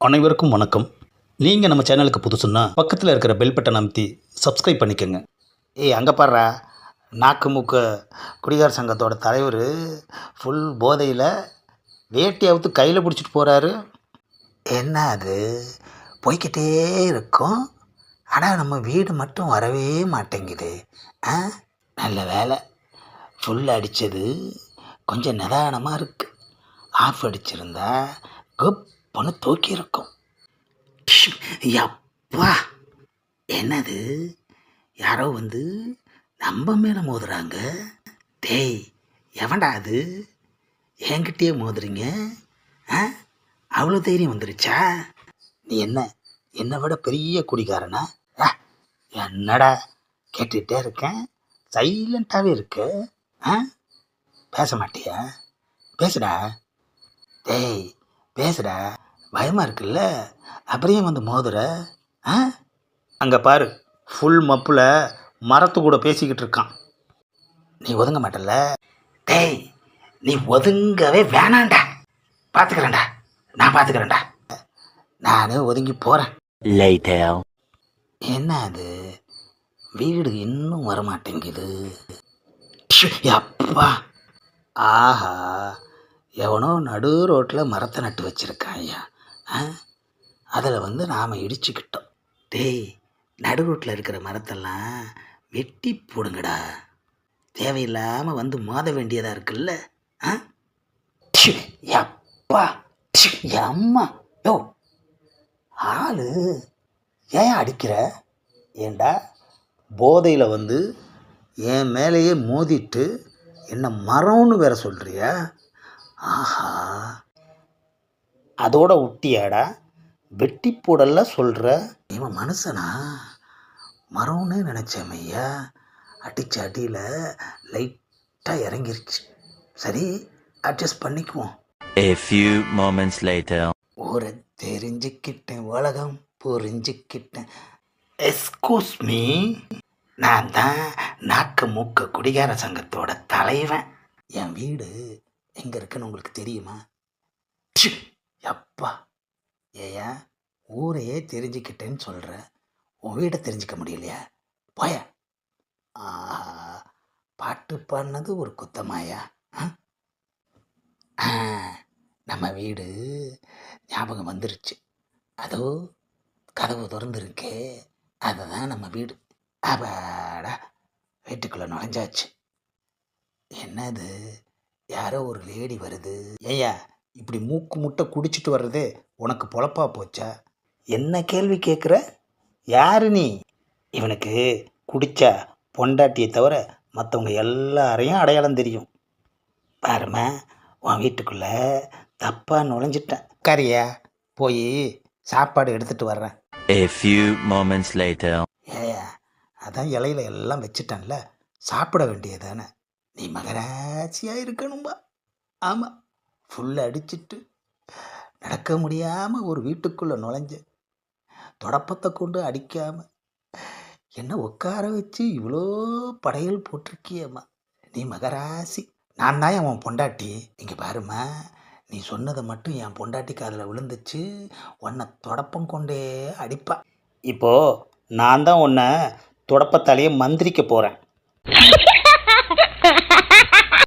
அனைவருக்கும் வணக்கம். நீங்கள் நம்ம சேனலுக்கு புதுசுன்னா பக்கத்தில் இருக்கிற பெல் பட்டன் அமைத்தி சப்ஸ்கிரைப் பண்ணிக்கோங்க. ஏய் அங்கே பாடுறா நாக்கு மூக்கு குடிகார சங்கத்தோட தலைவர் ஃபுல் போதையில் வேட்டி அவுத்து கையில் பிடிச்சிட்டு போகிறாரு என்ன அது? போய்கிட்டே இருக்கும். ஆனால் நம்ம வீடு மட்டும் வரவே மாட்டேங்குது. ஆ? நல்ல வேலை. ஃபுல் அடித்தது கொஞ்சம் நிதானமாக இருக்குது ஆஃப் அடிச்சிருந்தா குப்புன்னு தூக்கி இருக்கும் யப்பா. என்னது? யாரோ வந்து நம்ம மேலே மோதுறாங்க? டேய் எவன்டா அது? என்கிட்டயே மோதுறீங்க? ஆ? அவ்வளோ தைரியம் வந்துருச்சா? நீ என்ன என்னை விட பெரிய குடிகாரனா? ஆ, என்னடா கேட்டுகிட்டே இருக்கேன்? சைலண்ட்டாகவே இருக்க? ஆ? பேச மாட்டியா? பேசுடா. டேய் பேசுடா. பயமாக இருக்குல்ல? அப்புறம் ஏன் வந்து மோதுற? ஆ? அங்கே பாரு ஃபுல் மப்பில் மரத்து கூட பேசிக்கிட்டு இருக்கான். நீ ஒதுங்க மாட்டல்ல? டேய் நீ ஒதுங்கவே வேணாண்டா பார்த்துக்கிறேன்டா நான் பார்த்துக்கிறேன்டா நானே ஒதுங்கி போகிறேன். என்ன அது? வீடு இன்னும் வரமாட்டேங்குது. அப்பா. ஆஹா எவனோ நடு ரோட்டில் மரத்தை நட்டு வச்சிருக்கான் ஐயா. அதில் வந்து நாம் இடிச்சுக்கிட்டோம். டேய் நடு ரோட்டில் இருக்கிற மரத்தெல்லாம் வெட்டி போடுங்கடா. தேவையில்லாமல் வந்து மோத வேண்டியதாக இருக்குல்ல? ஆ? எப்பா அம்மா யோ ஆளு ஏன் அடிக்கிற? ஏண்டா போதையில் வந்து என் மேலேயே மோதிட்டு என்ன மரம்னு வேற சொல்கிறியா ஆஹா அதோட விட்டியாடா வெட்டி போடல சொல்கிற இவன் மனுஷனா? மரம்னு நினச்சேன் ஐயா அடித்த அடியில் லைட்டாக இறங்கிருச்சு. சரி அட்ஜஸ்ட் பண்ணிக்குவோம். A few moments later. ஊரை தெரிஞ்சுக்கிட்டேன் உலகம் புரிஞ்சுக்கிட்டேன். எஸ்கூஸ் மீ நான் தான் நாக்கு மூக்க குடிகார சங்கத்தோட தலைவன். என் வீடு எங்கே இருக்குன்னு உங்களுக்கு தெரியுமா? எப்பா அப்பா ஏயா ஊரையே தெரிஞ்சுக்கிட்டேன்னு சொல்கிற உன் வீடை தெரிஞ்சுக்க முடியலையா? போய. ஆஹா பாட்டு பாடினது ஒரு குத்தமாயா நம்ம வீடு ஞாபகம் வந்துருச்சு. அதோ கதவு திறந்துருக்கே அதுதான் நம்ம வீடு. அப்பாடா வீட்டுக்குள்ளே நுழைஞ்சாச்சு. என்னது? யாரோ ஒரு லேடி வருது. ஏய்யா இப்படி மூக்கு முட்டை குடிச்சிட்டு வர்றது உனக்கு பொழப்பா போச்சா? என்ன கேள்வி கேட்குற யாரு நீ? இவனுக்கு குடிச்சா பொண்டாட்டியை தவிர மற்றவங்க எல்லாரையும் அடையாளம் தெரியும். பாருமா உன் வீட்டுக்குள்ளே தப்பாக நுழைஞ்சிட்டேன். கரியா போய் சாப்பாடு எடுத்துட்டு வர்றேன். A few moments later. ஏயா அதான் இலையில எல்லாம் வச்சுட்டேன்ல. சாப்பிட வேண்டியதானே நீ மகராட்சியாக இருக்கணும்பா. ஆமாம் ஃபுல் அடிச்சிட்டு நடக்க முடியாமல் ஒரு வீட்டுக்குள்ளே நுழைஞ்சேன் தொடப்பத்தை கொண்டு அடிக்காமல் என்ன உட்கார வச்சு இவ்வளோ படையல் போட்டிருக்கியம்மா. நீ மகராசி. நான் தான் அவன் பொண்டாட்டி. இங்கே பாருமா நீ சொன்னதை மட்டும் என் பொண்டாட்டிக்கு அதில் விழுந்துச்சு. உன்னை தொடப்பம் கொண்டே அடிப்பா. இப்போ நான் தான் உன்னை தொடப்பத்தாலேயே மந்திரிக்க போகிறேன்